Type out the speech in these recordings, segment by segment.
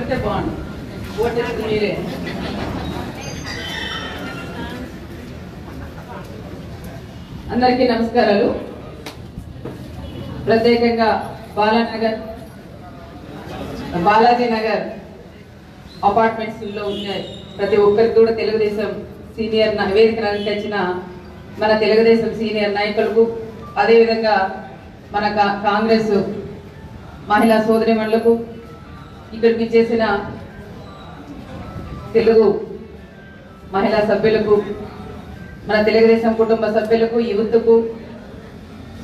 పెడితే బాగుండు. ఓటేసి మీరే. అందరికీ నమస్కారాలు. ప్రత్యేకంగా బాలానగర్ బాలాజీ నగర్ అపార్ట్మెంట్స్లో ఉన్న ప్రతి ఒక్కరికి కూడా తెలుగుదేశం సీనియర్ నా- తెచ్చిన మన తెలుగుదేశం సీనియర్ నాయకులకు అదేవిధంగా మన కాంగ్రెస్ మహిళా సోదరిమణులకు ఇక్కడికి చేసిన తెలుగు మహిళా సభ్యులకు మన తెలుగుదేశం కుటుంబ సభ్యులకు యువత్కు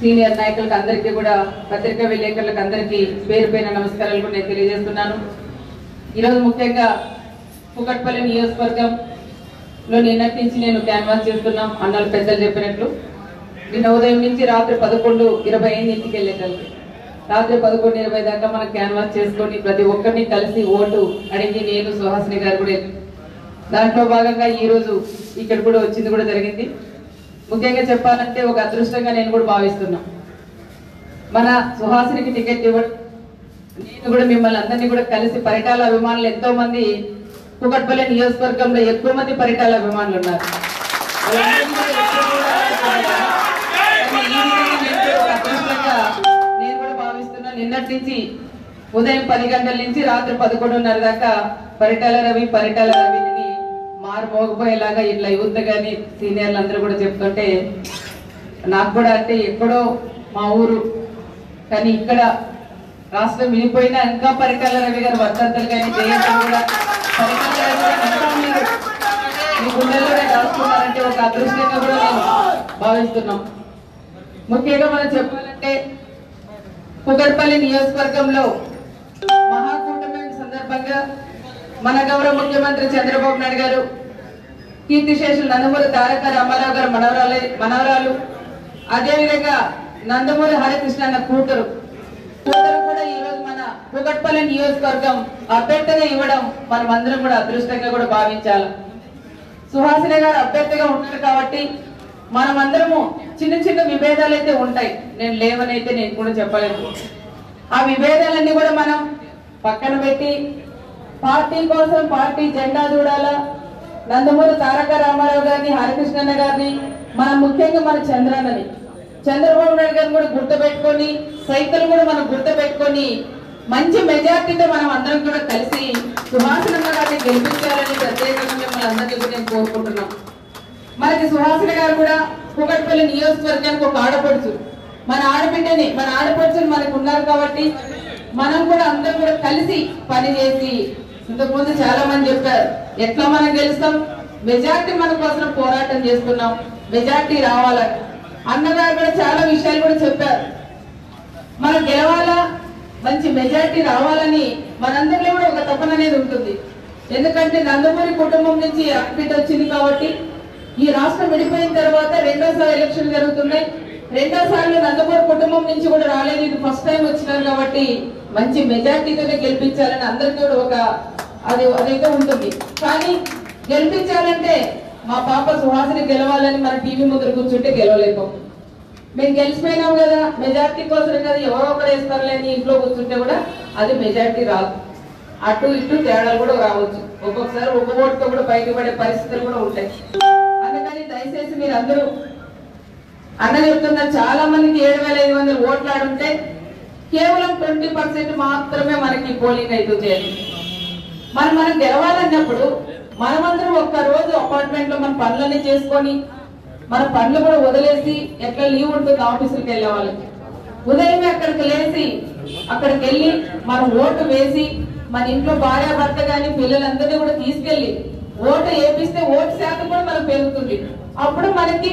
సీనియర్ నాయకులకు అందరికీ కూడా పత్రికా విలేకరులకు అందరికీ పేరు పైన నమస్కారాలు కూడా నేను తెలియజేస్తున్నాను. ఈరోజు ముఖ్యంగా కుకట్పల్లి నియోజకవర్గంలో నిన్నటి నుంచి నేను క్యాన్వాస్ చేస్తున్నాం అన్నలు పెద్దలు చెప్పినట్లు. నిన్న ఉదయం నుంచి రాత్రి పదకొండు ఇరవై ఐదు ఇంటికి వెళ్ళేటల్లి రాత్రి పదకొండు ఇరవై దాకా మనం క్యాన్వాస్ చేసుకొని ప్రతి ఒక్కరిని కలిసి ఓటు అడిగి నేను సుహాసిని గారు కూడా దాంట్లో భాగంగా ఈ రోజు ఇక్కడ కూడా వచ్చింది కూడా జరిగింది. ముఖ్యంగా చెప్పాలంటే ఒక అదృష్టంగా నేను కూడా భావిస్తున్నా. మన సుహాసినికి టికెట్ ఇవ్వడం నేను కూడా మిమ్మల్ని అందరినీ కూడా కలిసి పరిటాల అభిమానులు ఎంతో మంది కుకట్పల్లి నియోజకవర్గంలో ఎక్కువ మంది పరిటాల అభిమానులు ఉన్నారు. నుంచి ఉదయం పది గంటల నుంచి రాత్రి పదకొండున్నర దాకా పరిటాల రవి పరిటాల రవిని మారు మోగపోయేలాగా ఇట్లా యూత్ కానీ సీనియర్లు అందరూ కూడా చెప్తుంటే నాకు కూడా అంటే ఎక్కడో మా ఊరు కానీ ఇక్కడ రాష్ట్రం విడిపోయినా ఇంకా పరిటాల రవి గారు వర్ధంతులు కానీ జయంతులు కూడా పరిటాల రవి గారు మీరు మీ దాచుకున్నారంటే ఒక అదృష్టంగా కూడా నేను భావిస్తున్నాం. ముఖ్యంగా మనం చెప్పాలంటే కుకట్పల్లి నియోజకవర్గంలో మహాకూటమి సందర్భంగా మన గౌరవ ముఖ్యమంత్రి చంద్రబాబు నాయుడు గారు కీర్తిశేషులు నందమూరి తారక రామారావు గారు మనవరాలే మనవరాలు అదేవిధంగా నందమూరి హరికృష్ణ అన్న కూతురు. కూతురు కూడా ఈరోజు మన కుకట్పల్లి నియోజకవర్గం అభ్యర్థిగా ఇవ్వడం మనం అందరం కూడా అదృష్టంగా కూడా భావించాలి. సుహాసిని గారు అభ్యర్థిగా ఉంటారు కాబట్టి మనమందరము చిన్న చిన్న విభేదాలు అయితే ఉంటాయి. నేను లేవనైతే నేను కూడా చెప్పలేను. ఆ విభేదాలన్నీ కూడా మనం పక్కన పెట్టి పార్టీ కోసం పార్టీ జెండా చూడాలా నందమూరి తారక రామారావు గారిని హరికృష్ణన్న గారిని మనం ముఖ్యంగా మన చంద్రన్నని. చంద్రబాబు నాయుడు గారిని కూడా గుర్తుపెట్టుకొని సైకిల్ కూడా మనం గుర్తుపెట్టుకొని మంచి మెజార్టీతో మనం అందరం కూడా కలిసి సుహాసనమ్మ గారిని గెలిపించాలని ప్రత్యేకంగా మిమ్మల్ని అందరినీ కూడా నేను కోరుకుంటున్నాం మనకి సుహాసిని గారు కూడా కుకట్పల్లి నియోజకవర్గానికి ఒక ఆడపడుచు. మన ఆడబిడ్డని మన ఆడపడుచుని మనకు ఉన్నారు కాబట్టి మనం కూడా అందరం కూడా కలిసి పని చేసి ఇంతకుముందు చాలా మంది చెప్పారు ఎట్లా మనం గెలుస్తాం? మెజార్టీ మన కోసం పోరాటం చేస్తున్నాం మెజార్టీ రావాలని. అన్నగారు కూడా చాలా విషయాలు కూడా చెప్పారు. మనం గెలవాలా? మంచి మెజార్టీ రావాలని మనందరిలో కూడా ఒక తపన అనేది ఉంటుంది. ఎందుకంటే నందమూరి కుటుంబం నుంచి అడ్మిట్ వచ్చింది కాబట్టి ఈ రాష్ట్రం విడిపోయిన తర్వాత రెండోసారి ఎలక్షన్ జరుగుతున్నాయి. రెండోసార్లు నందమూరి కుటుంబం నుంచి కూడా రాలేదు. ఇది ఫస్ట్ టైం వచ్చినారు కాబట్టి మంచి మెజార్టీతోనే గెలిపించాలని అందరికీ కూడా ఒక అది అదైతే ఉంటుంది. కానీ గెలిపించాలంటే మా పాప సుహాసిని గెలవాలని మన టీవీ ముందర కూర్చుంటే గెలవలేకపో. మేము గెలిచిపోయినాం కదా మెజార్టీ కోసం కదా ఎవరో ఒకరు వేస్తారులే అని ఇంట్లో కూర్చుంటే కూడా అది మెజార్టీ రాదు. అటు ఇటు తేడాలు కూడా రావచ్చు. ఒక్కొక్కసారి ఒక్క ఓటుతో కూడా బయటపడే పరిస్థితులు కూడా ఉంటాయి. మీరు అందరూ అన్న చెప్తున్నారు చాలా మందికి ఏడు వేల ఐదు వందలు ఓట్లాడుంటే కేవలం ట్వంటీ పర్సెంట్ మాత్రమే మనకి పోలింగ్ అవుతుంది అని మనం మనం గెలవాలన్నప్పుడు మనమందరం ఒక్క రోజు అపార్ట్మెంట్లో మన పనులన్నీ చేసుకొని మన పనులు కూడా వదిలేసి ఎట్లా లీవ్ ఉంటుంది ఆఫీసులకు వెళ్ళే వాళ్ళకి. ఉదయమే అక్కడికి లేచి అక్కడికి వెళ్ళి మనం ఓటు వేసి మన ఇంట్లో భార్య భర్త కానీ పిల్లలందరినీ కూడా తీసుకెళ్ళి ఓటు వేపిస్తే ఓటు శాతం కూడా మనకు పెరుగుతుంది. అప్పుడు మనకి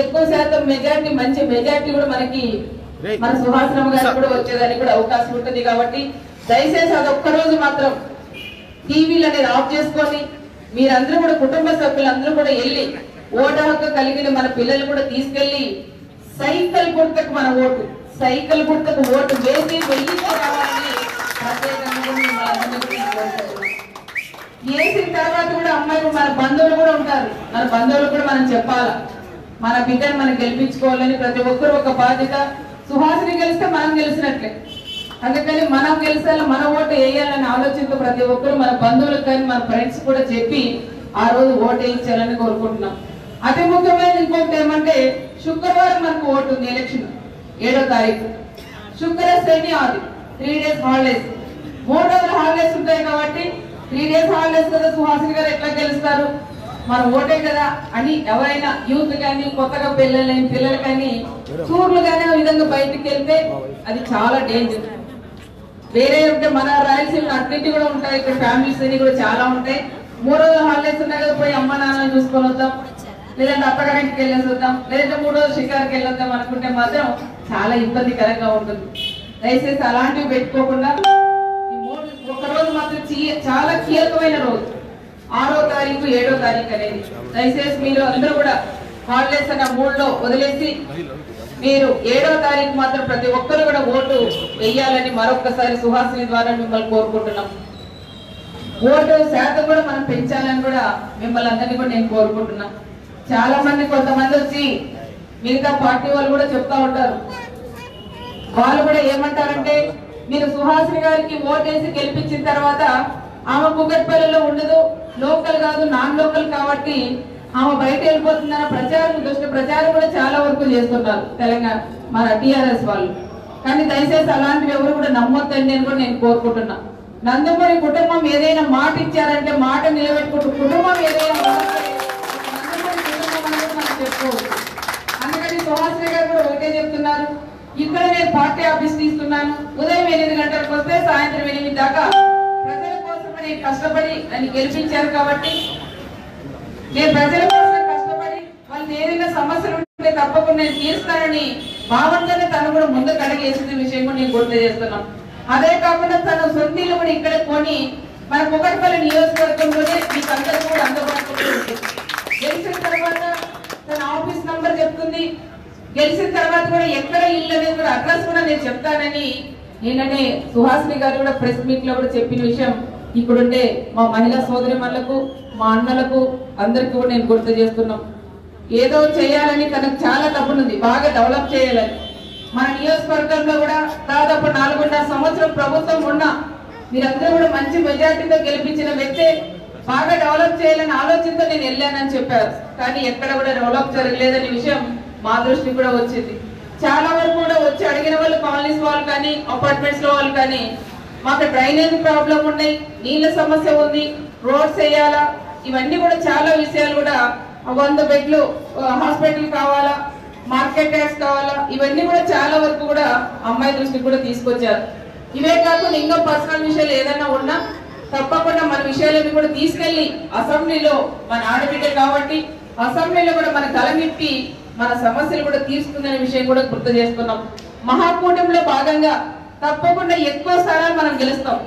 ఎక్కువ శాతం మెజార్టీ మంచి మెజార్టీ కూడా మనకి మన సుహాసనమ్మ గారికి కూడా వచ్చేదానికి కూడా అవకాశం ఉంటుంది కాబట్టి దయచేసి అది ఒక్క రోజు మాత్రం టీవీలు అనేది ఆఫ్ చేసుకొని మీరందరూ కూడా కుటుంబ సభ్యులందరూ కూడా వెళ్ళి ఓటు హక్కు కలిగిన మన పిల్లలు కూడా తీసుకెళ్ళి సైకిల్ గుర్తకు మన ఓటు సైకిల్ గుర్తకు ఓటు వేసి వెళ్ళి రావాలని ప్రత్యేకంగా కూడా మిమ్మల్ని అందరినీ కూడా నేను కోరుకుంటున్నాను. వేసిన తర్వాత కూడా అమ్మాయిలు మన బంధువులు కూడా ఉంటారు. మన బంధువులు కూడా మనం చెప్పాలా? మన బిడ్డను మనం గెలిపించుకోవాలని ప్రతి ఒక్కరు ఒక బాధ్యత. సుహాసిని గెలిస్తే మనం గెలిచినట్లే. అందుకని మనం గెలిచాలి మన ఓటు వేయాలని ఆలోచనతో ప్రతి ఒక్కరు మన బంధువులకు కానీ మన ఫ్రెండ్స్ కూడా చెప్పి ఆ రోజు ఓటు వేయించాలని కోరుకుంటున్నాం. అతి ముఖ్యమైన ఇంకొకటి ఏమంటే శుక్రవారం మనకు ఓటు ఉంది ఎలక్షన్. ఏడో తారీఖు. శుక్ర శని ఆది. త్రీ డేస్ హాలిడేస్ మూడు రోజులు హాలిడేస్ ఉంటాయి కాబట్టి త్రీ డేస్ హాలిడేస్ కదా సుహాసిని గారు ఎట్లా గెలుస్తారు? మన ఓటే కదా అని ఎవరైనా యూత్ కానీ కొత్తగా పిల్లలైన పిల్లలు కానీ టూర్లు కానీ ఆ విధంగా బయటికి వెళ్తే అది చాలా డేంజర్ వేరే ఉంటే మన రాయలసీమ అన్నింటి కూడా ఉంటాయి ఇక్కడ ఫ్యామిలీస్ అన్ని కూడా చాలా ఉంటాయి. మూడు రోజులు హాలిడేస్ ఉన్నాయి కదా పోయి అమ్మ నాన్న చూసుకొని వద్దాం. లేదంటే అత్తగారింటికి వెళ్ళేసి వద్దాం. లేదంటే మూడు రోజులు షికార్కి వెళ్ళొద్దాం అనుకుంటే మాత్రం చాలా ఇబ్బందికరంగా ఉంటుంది. దయచేసి అలాంటివి పెట్టుకోకుండా ఒక రోజు మాత్రం చాలా కీలకమైన రోజు. ఆరో తారీఖు ఏడో తారీఖు అనేది. దయచేసి మీరు అందరూ కూడా హాలిడేస్ అన్న మూడులో వదిలేసి మీరు ఏడో తారీఖు మాత్రం ప్రతి ఒక్కరు కూడా ఓటు వేయాలని మరొకసారి సుహాసిని ద్వారా మిమ్మల్ని కోరుకుంటున్నాం. ఓటు శాతం కూడా మనం పెంచాలని కూడా మిమ్మల్ని అందరినీ కూడా నేను కోరుకుంటున్నా. చాలా మంది కొంతమంది వచ్చి మిగతా పార్టీ వాళ్ళు కూడా చెప్తా ఉంటారు. వాళ్ళు కూడా ఏమంటారంటే మీరు సుహాసిని గారికి ఓటేసి గెలిపించిన తర్వాత ఆమె కుగట్పల్లిలో ఉండదు లోకల్ కాదు నాన్ లోకల్ కాబట్టి ఆమె బయట వెళ్ళిపోతుందన్న ప్రచారం దుష్ట ప్రచారం కూడా చాలా వరకు చేస్తున్నారు తెలంగాణ మన టిఆర్ఎస్ వాళ్ళు. కానీ దయచేసి అలాంటివి ఎవరు కూడా నమ్మొద్దండి అని కూడా నేను కోరుకుంటున్నా. నందమూరి కుటుంబం ఏదైనా మాట ఇచ్చారంటే మాట నిలబెట్టుకుంటూ కుటుంబం ఏదైనా మాట అనేది చెప్పుకోవచ్చు. అందుకని సుహాసిని గారు కూడా ఒకటే చెప్తున్నారు. ఇక్కడ నేను పార్టీ ఆఫీస్ తీస్తున్నాను. ఉదయం ఎనిమిది గంటలకు వస్తే సాయంత్రం ఎనిమిది దాకా ప్రజల కోసం నేను కష్టపడి నన్ను గెలిపించారు కాబట్టి నేను ప్రజల కోసం కష్టపడి వాళ్ళకి ఏదైనా సమస్యలు ఉంటే తప్పకుండా నేను తీరుస్తానని భావంతోనే తను కూడా ముందు కడగేసిన విషయం కూడా నేను గుర్తు చేస్తున్నాం అదే కాకుండా తన సొంత ఇల్లు కూడా ఇక్కడ కొని మన కుకట్పల్లి నియోజకవర్గంలోనే మీకు అందరికీ కూడా అందుబాటులో ఉంటుంది గెలిచిన తర్వాత తన ఆఫీస్ నంబర్ చెప్తుంది గెలిచిన తర్వాత కూడా ఎక్కడ ఇల్లు అనేది కూడా అడ్రస్ కూడా నేను చెప్తానని నిన్ననే సుహాసిని గారు కూడా ప్రెస్ మీట్లో కూడా చెప్పిన విషయం ఇప్పుడుండే మా మహిళా సోదరి మా అన్నలకు అందరికీ కూడా నేను గుర్తు చేస్తున్నాం. ఏదో చేయాలని తనకు చాలా తప్పునుంది బాగా డెవలప్ చేయాలని. మన నియోజకవర్గంలో కూడా దాదాపు నాలుగున్నర సంవత్సరం ప్రభుత్వం ఉన్నా మీరందరూ కూడా మంచి మెజార్టీతో గెలిపించిన వ్యక్తే బాగా డెవలప్ చేయాలని ఆలోచనతో నేను వెళ్ళానని చెప్పారు. కానీ ఎక్కడ కూడా డెవలప్ జరగలేదనే విషయం మా దృష్టికి కూడా వచ్చింది. చాలా వరకు కూడా వచ్చి అడిగిన వాళ్ళు కాలనీస్ వాళ్ళు కానీ అపార్ట్మెంట్స్లో వాళ్ళు కానీ మాకు డ్రైనేజ్ ప్రాబ్లం ఉన్నాయి నీళ్ళ సమస్య ఉంది రోడ్స్ వేయాలా ఇవన్నీ కూడా చాలా విషయాలు కూడా వంద బెడ్లు హాస్పిటల్ కావాలా మార్కెట్ ట్యాక్స్ కావాలా ఇవన్నీ కూడా చాలా వరకు కూడా అమ్మాయి దృష్టికి కూడా తీసుకొచ్చారు. ఇవే కాకుండా ఇంకా పర్సనల్ విషయాలు ఏదైనా ఉన్నా తప్పకుండా మన విషయాలన్నీ కూడా తీసుకెళ్ళి అసెంబ్లీలో మన ఆడబిడ్డ కాబట్టి అసెంబ్లీలో కూడా మన తలమిప్పి మన సమస్యలు కూడా తీరుస్తుందనే విషయం కూడా గుర్తు చేసుకున్నాం మహాకూటమిలో భాగంగా తప్పకుండా ఎక్కువ స్థానాలు మనం గెలుస్తాం.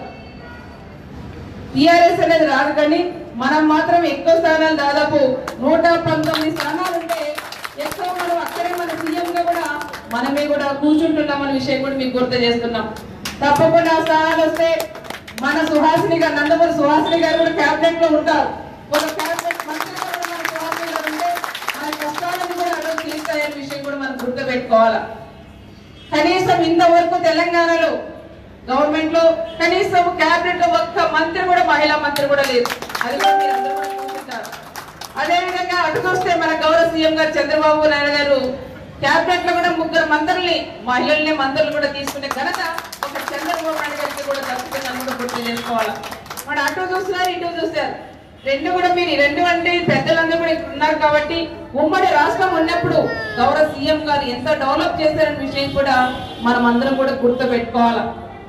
టిఆర్ఎస్ అనేది రాదు కానీ మనం మాత్రం ఎక్కువ స్థానాలు దాదాపు నూట పంతొమ్మిది స్థానాలు ఉంటే ఎక్కువ మనం అక్కడే మన సీఎం గా కూడా మనమే కూడా కూర్చుంటున్నాం అనే విషయం కూడా మీకు గుర్తు చేస్తున్నాం తప్పకుండా ఆ స్థానాలు వస్తే మన సుహాసిని గారు నందమూరి సుహాసిని గారు కూడా క్యాబినెట్లో ఉంటారు ఒక క్యాబినెట్ మంత్రిగా కూడా మన సుహాసిని గారు ఉంటే మన కష్టాలను కూడా అడుగు తీస్తాయనే విషయం కూడా మనం గుర్తు పెట్టుకోవాలా? కనీసం ఇంతవరకు తెలంగాణలో గవర్నమెంట్లో కనీసం క్యాబినెట్లో ఒక్క మంత్రి కూడా మహిళా మంత్రి కూడా లేదు. అది కూడా మీరు అందరూ అటు చూస్తే మన గౌరవ సీఎం గారు చంద్రబాబు నాయుడు గారు క్యాబినెట్లో కూడా ముగ్గురు మంత్రుల్ని మహిళల్ని మంత్రులు కూడా తీసుకునే ఘనత ఒక చంద్రబాబు నాయుడు గారికి కూడా దక్కుతుందని కూడా గుర్తు చేసుకోవాలి? మన అటు చూస్తున్నారు ఇటు చూస్తారు రెండు కూడా మీరు రెండు అంటే పెద్దలందరూ కూడా ఇక్కడ ఉన్నారు కాబట్టి ఉమ్మడి రాష్ట్రం ఉన్నప్పుడు గౌరవ సీఎం గారు ఎంత డెవలప్ చేశారనే విషయం కూడా మనం అందరం కూడా గుర్తు పెట్టుకోవాలి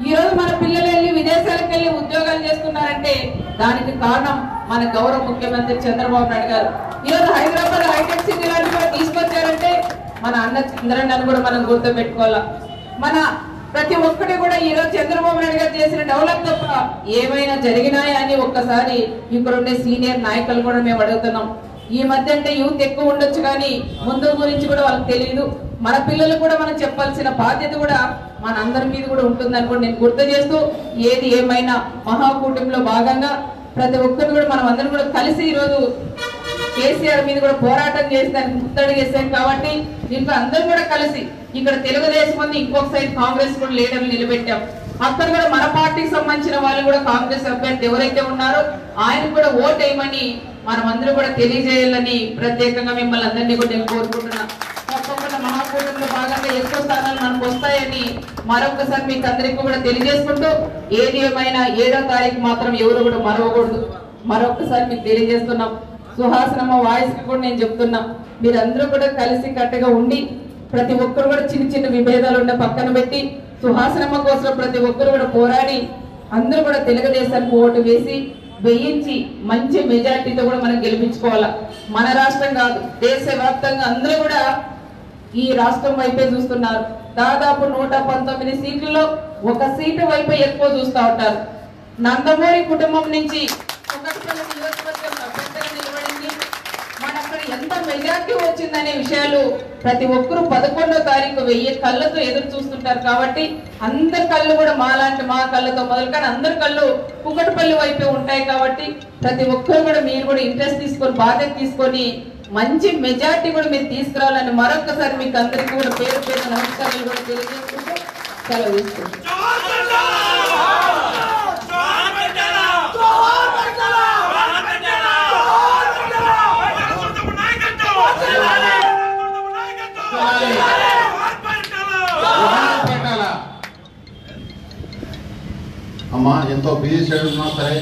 ఈ రోజు మన పిల్లలు వెళ్ళి విదేశాలకు వెళ్ళి ఉద్యోగాలు చేస్తున్నారంటే దానికి కారణం మన గౌరవ ముఖ్యమంత్రి చంద్రబాబు నాయుడు గారు. ఈ రోజు హైదరాబాద్ హైటెక్ సిటీ లాంటి కూడా తీసుకొచ్చారంటే మన అన్న చంద్రన్నను కూడా మనం గుర్తు పెట్టుకోవాలా మన ప్రతి ఒక్కటి కూడా ఈ రోజు చంద్రబాబు నాయుడు గారు చేసిన డెవలప్ తప్ప ఏమైనా జరిగినాయా అని ఒక్కసారి ఇక్కడుండే సీనియర్ నాయకులు కూడా మేము అడుగుతున్నాం. ఈ మధ్య అంటే యూత్ ఎక్కువ ఉండొచ్చు కానీ ముందు గురించి కూడా వాళ్ళకి తెలియదు మన పిల్లలు కూడా మనం చెప్పాల్సిన బాధ్యత కూడా మన అందరి మీద కూడా ఉంటుందని కూడా నేను గుర్తు చేస్తూ ఏది ఏమైనా మహాకూటమిలో భాగంగా ప్రతి ఒక్కరు కూడా మనం అందరం కూడా కలిసి ఈరోజు కేసీఆర్ మీద కూడా పోరాటం చేసి దానికి ముత్తడి చేశాం కాబట్టి దీంట్లో అందరూ కూడా కలిసి ఇక్కడ తెలుగుదేశం ఉంది ఇంకొక సైడ్ కాంగ్రెస్ కూడా లీడర్లు నిలబెట్టాం. అక్కడ కూడా మన పార్టీకి సంబంధించిన వాళ్ళు కూడా కాంగ్రెస్ అభ్యర్థి ఎవరైతే ఉన్నారో ఆయన కూడా ఓట్ మనం అందరూ కూడా తెలియజేయాలని ప్రత్యేకంగా మిమ్మల్ని అందరినీ కూడా నేను కోరుకుంటున్నాను తప్పకుండా మహాకూటమిలో భాగంగా ఎక్కువ స్థానాలు మనకు వస్తాయని మరొకసారి మీకు అందరికీ కూడా తెలియజేసుకుంటూ ఏది ఏమైనా ఏడో తారీఖు మాత్రం ఎవరు కూడా మరవకూడదు. మరొకసారి మీకు తెలియజేస్తున్నాం. సుహాసనమ్మ వాయిస్కి కూడా నేను చెప్తున్నా. మీరందరూ కూడా కలిసి కట్టగా ఉండి ప్రతి ఒక్కరు కూడా చిన్న చిన్న విభేదాలు ఉండే పక్కన పెట్టి సుహాసనమ్మ కోసం ప్రతి ఒక్కరు కూడా పోరాడి అందరూ కూడా తెలుగుదేశానికి ఓటు వేసి వేయించి మంచి మెజార్టీతో కూడా మనం గెలిపించుకోవాలా. మన రాష్ట్రం కాదు దేశవ్యాప్తంగా అందరూ కూడా ఈ రాష్ట్రం వైపే చూస్తున్నారు. దాదాపు నూట పంతొమ్మిది సీట్లలో ఒక సీటు వైపే ఎక్కువ చూస్తూ ఉంటారు. నందమూరి కుటుంబం నుంచి కుకట్పల్లి నియోజకవర్గం అభ్యర్థిగా నిలబడింది మన అక్కడ ఎంత మెజార్టీ వచ్చిందనే విషయాలు ప్రతి ఒక్కరూ పదకొండో తారీఖు వెయ్యి కళ్ళతో ఎదురు చూస్తుంటారు కాబట్టి అందరి కళ్ళు కూడా మాలాంటి మా కళ్ళతో మొదలు కానీ అందరి కళ్ళు కుకటపల్లి వైపే ఉంటాయి కాబట్టి ప్రతి ఒక్కరు కూడా మీరు కూడా ఇంట్రెస్ట్ తీసుకొని బాధ్యత తీసుకొని మంచి మెజార్టీ కూడా మీరు తీసుకురావాలని మరొకసారి మీకు అందరికీ కూడా పేరు పేరు నమస్కారాలు కూడా తెలియజేసుకుంటూ సెలవు తీసుకుంటాం అమ్మా ఎంతో బిజీ షెడ్యూల్ ఉన్నా సరే